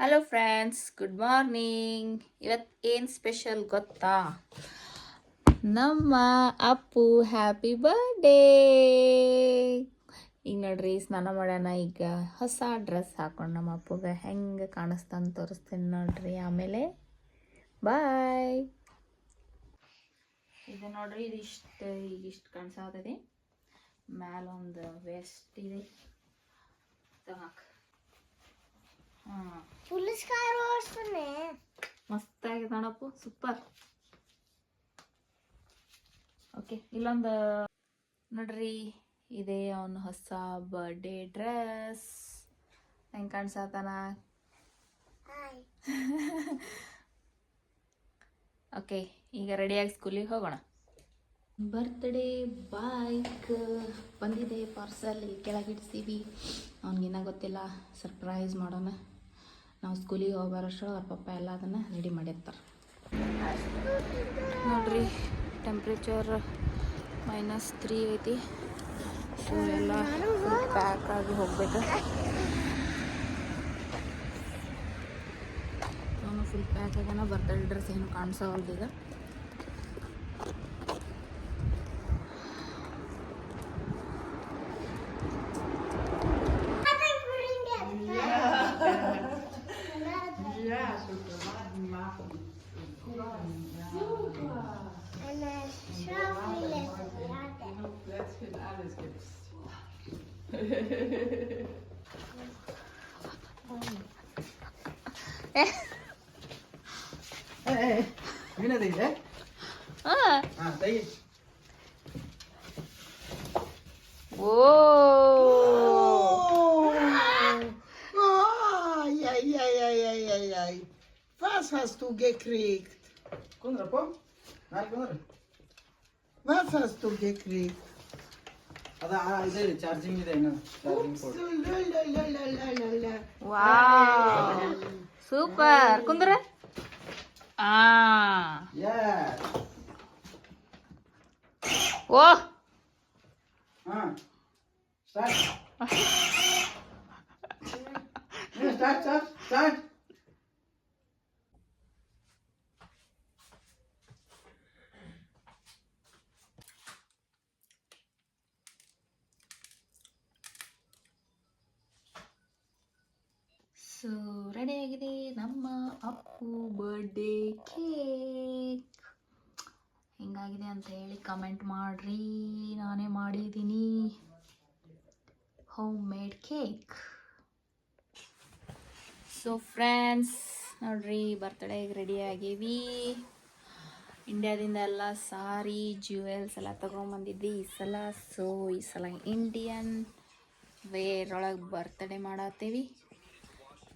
Hello friends good morning ಇವತ್ತು ಏನು special ಗೊತ್ತಾ? ನಮ್ಮ ಅಪ್ಪು ಹ್ಯಾಪಿ ಬರ್ಡೇ ಈಗ ನೋಡ್ರಿ, ಸ್ನಾನ ಮಾಡೋಣ. ಈಗ ಹೊಸ ಡ್ರೆಸ್ ಹಾಕೊಂಡು ನಮ್ಮ ಅಪ್ಪಗೆ. ಹೆಂಗೆ ಕಾಣಿಸ್ತಾನೆ ತೋರಿಸ್ತೀನಿ ನೋಡ್ರಿ. ಆಮೇಲೆ ಬಾಯ್ ಇದು ನೋಡ್ರಿ ಇಷ್ಟು ಈಗ ಇಷ್ಟು ಕಾಣಿಸ್ತದೆ ಮ್ಯಾಲೊಂದು ವೆಸ್ಟ್ ಇದೆ. ತಗಾಕ್ ಹಾಂ ಪುಲಿಸ್ಕಾರ ಓಡಿಸ್ತಾನೆ ಮಸ್ತಾಗಿ ನೋಡಪ್ಪು ಸೂಪರ್ ಓಕೆ ಇಲ್ಲೊಂದು ನೋಡ್ರಿ ಇದೇ ಅವನ ಹೊಸ ಬರ್ಡೇ ಡ್ರೆಸ್ ಹೆಂಗೆ ಕಾಣಿಸತನ? ಹಾಯ್ ಓಕೆ ಈಗ ರೆಡಿಯಾಗಿ ಸ್ಕೂಲಿಗೆ ಹೋಗೋಣ. ಬರ್ತ್ಡೇ ಬೈಕ್ ಬಂದಿದೆ ಪಾರ್ಸಲ್ ಕೆಳಗಿಡ್ತೀವಿ ಅವ್ನಿಗಿನ್ನ ಗೊತ್ತಿಲ್ಲ ಸರ್ಪ್ರೈಸ್ ಮಾಡೋಣ. ನಾವು ಸ್ಕೂಲಿಗೆ ಹೋಗಿ ಅವ್ರ ಪಪ್ಪ ಎಲ್ಲ ಅದನ್ನು ರೆಡಿ ಮಾಡಿರ್ತಾರೆ. ನೋಡ್ರಿ ಟೆಂಪ್ರೇಚರ್ ಮೈನಸ್ ತ್ರೀ ಐತಿ. ಎಲ್ಲ ಪ್ಯಾಕ್ ಆಗಿ ಹೋಗ್ಬೇಕು. ಫುಲ್ ಪ್ಯಾಕ್ ಆಗ್ಯಾನ ಬರ್ತ್ಡೇ ಡ್ರೆಸ್ ಏನು ಕಾಣಿಸೋವಲ್ದು Oh! Ai, ai, ai, ai, ai, ai, ai. Was hast du gekriegt? Konrad, komm. Nein, Konrad. Was hast du gekriegt? Super குந்துர ஓ ஸ்டார்ட் ஸ்டார்ட் ஸ்டார்ட் ಸೊ ರೆಡಿಯಾಗಿದೆ ನಮ್ಮ ಅಪ್ಪು ಬರ್ಡೇ ಕೇಕ್ ಹೆಂಗಾಗಿದೆ ಅಂತ ಹೇಳಿ comment ಮಾಡ್ರಿ. ನಾನೇ ಮಾಡಿದ್ದೀನಿ home made cake so friends ನೋಡ್ರಿ ಬರ್ತ್ಡೇಗೆ ರೆಡಿ ಆಗೀವಿ. ಇಂಡಿಯಾದಿಂದ ಎಲ್ಲ ಸಾರಿ ಜ್ಯುವೆಲ್ಸ್ ಎಲ್ಲ ತೊಗೊಂಬಂದಿದ್ವಿ ಈ ಸಲ ಸೊ ಈ ಸಲ ಇಂಡಿಯನ್ ವೇರ್ ಒಳಗೆ birthday ಮಾಡತ್ತೀವಿ.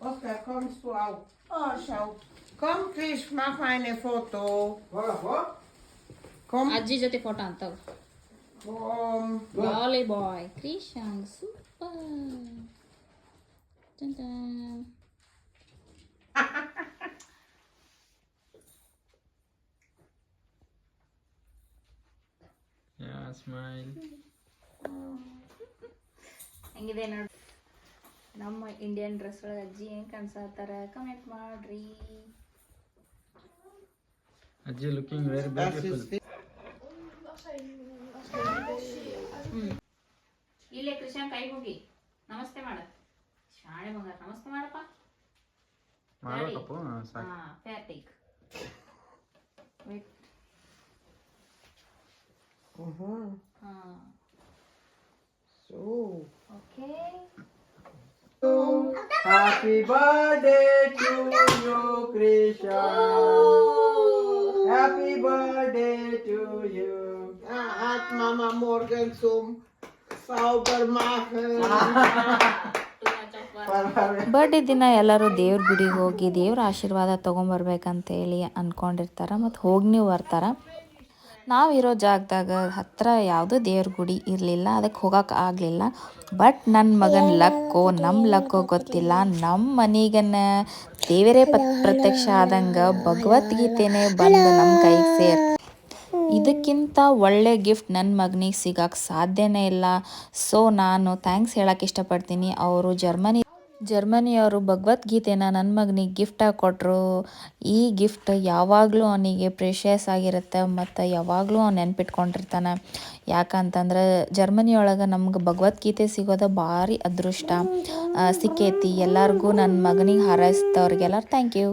Oskar, kommst du auch? Oh, schau. Komm, Krisch, mach mal eine Foto. ಹೋಗಪ್ಪ Komm. ಅಜ್ಜಿ ಜೊತೆ ಫೋಟೋ ಅಂತ Komm. ಬಾಲಿ ಬಾಯ್ ಕ್ರಿಶಾಂಗ್ ಸೂಪರ್ ಯಾ ಸ್ಮೈಲ್ ಹೆಂಗಿದೆ ನೋಡಿ ನಮ್ಮ ಇಂಡಿಯನ್ ಡ್ರೆಸ್ ಒಳಗೆ ಅಜ್ಜಿ ಏನು ಕಾಣಿಸತ್ತಾರ ಕಮೆಂಟ್ ಮಾಡ್ರಿ. ಅಜ್ಜಿ ಲುಕಿಂಗ್ ವೆರಿ ಬ್ಯೂಟಿಫುಲ್ ಇಲ್ಲೇ ಕೃಷ್ಣ ಕೈ ಹೋಗಿ ನಮಸ್ತೆ ಮಾಡ. ಶಾಣೆ ಬಂಗಾರ. ನಮಸ್ತೆ ಮಾಡಪ್ಪ. ಮಾಡ್ಬೇಕಪ್ಪ ಹಾ, ಸಾಕು. ಹಾ ಫೇರ್ ಟೇಕ್ ವೇಟ್ ಓಹೋ. ಹಾ. So okay happy birthday to you, Krishna. Happy birthday to you. Ja, hat Mama morgen zum Saubermachen. Too much birthday ದಿನ ಎಲ್ಲರೂ ದೇವ್ರ ಗುಡಿಗೆ ಹೋಗಿ ದೇವ್ರ ಆಶೀರ್ವಾದ ತೊಗೊಂಬರ್ಬೇಕಂತೇಳಿ ಅಂದ್ಕೊಂಡಿರ್ತಾರೆ ಮತ್ತು ಹೋಗಿನೂ ಬರ್ತಾರೆ ನಾವಿರೋ ಜಾಗದಾಗ ಹತ್ರ ಯಾವುದೂ ದೇವ್ರ ಗುಡಿ ಇರಲಿಲ್ಲ ಅದಕ್ಕೆ ಹೋಗಕ್ಕೆ ಆಗಲಿಲ್ಲ. ಬಟ್ ನನ್ನ ಮಗನ ಲಕ್ಕೋ ನಮ್ಮ ಲಕ್ಕೋ ಗೊತ್ತಿಲ್ಲ. ನಮ್ಮ ಮನೆಗನ ದೇವರೇ ಪ ಪ್ರತ್ಯಕ್ಷ ಆದಂಗೆ ಭಗವದ್ಗೀತೆನೇ ಬಂದು ನಮ್ಮ ಕೈಗೆ ಸೇರ್, ಇದಕ್ಕಿಂತ ಒಳ್ಳೆ ಗಿಫ್ಟ್ ನನ್ನ ಮಗನಿಗೆ ಸಿಗಕ್ಕೆ ಸಾಧ್ಯನೇ ಇಲ್ಲ. ಸೊ ನಾನು ಥ್ಯಾಂಕ್ಸ್ ಹೇಳಕ್ಕೆ ಇಷ್ಟಪಡ್ತೀನಿ. ಅವರು ಜರ್ಮನಿ ಜರ್ಮನಿಯವರು ಭಗವದ್ಗೀತೆನ ನನ್ನ ಮಗನಿಗೆ ಗಿಫ್ಟಾಗಿ ಕೊಟ್ಟರು ಈ ಗಿಫ್ಟ್ ಯಾವಾಗಲೂ ಅವನಿಗೆ ಪ್ರೇಷಿಯಸ್ ಆಗಿರುತ್ತೆ ಮತ್ತು ಯಾವಾಗಲೂ ಅವ್ನು ನೆನ್ಪಿಟ್ಕೊಂಡಿರ್ತಾನೆ. ಯಾಕಂತಂದ್ರೆ ಜರ್ಮನಿಯೊಳಗೆ ನಮ್ಗೆ ಭಗವದ್ಗೀತೆ ಸಿಗೋದು ಭಾರಿ ಅದೃಷ್ಟ. ಸಿಕ್ಕೈತಿ. ಎಲ್ಲರಿಗೂ ನನ್ನ ಮಗನಿಗೆ ಹಾರೈಸಿದವ್ರಿಗೆಲ್ಲ ಥ್ಯಾಂಕ್ ಯು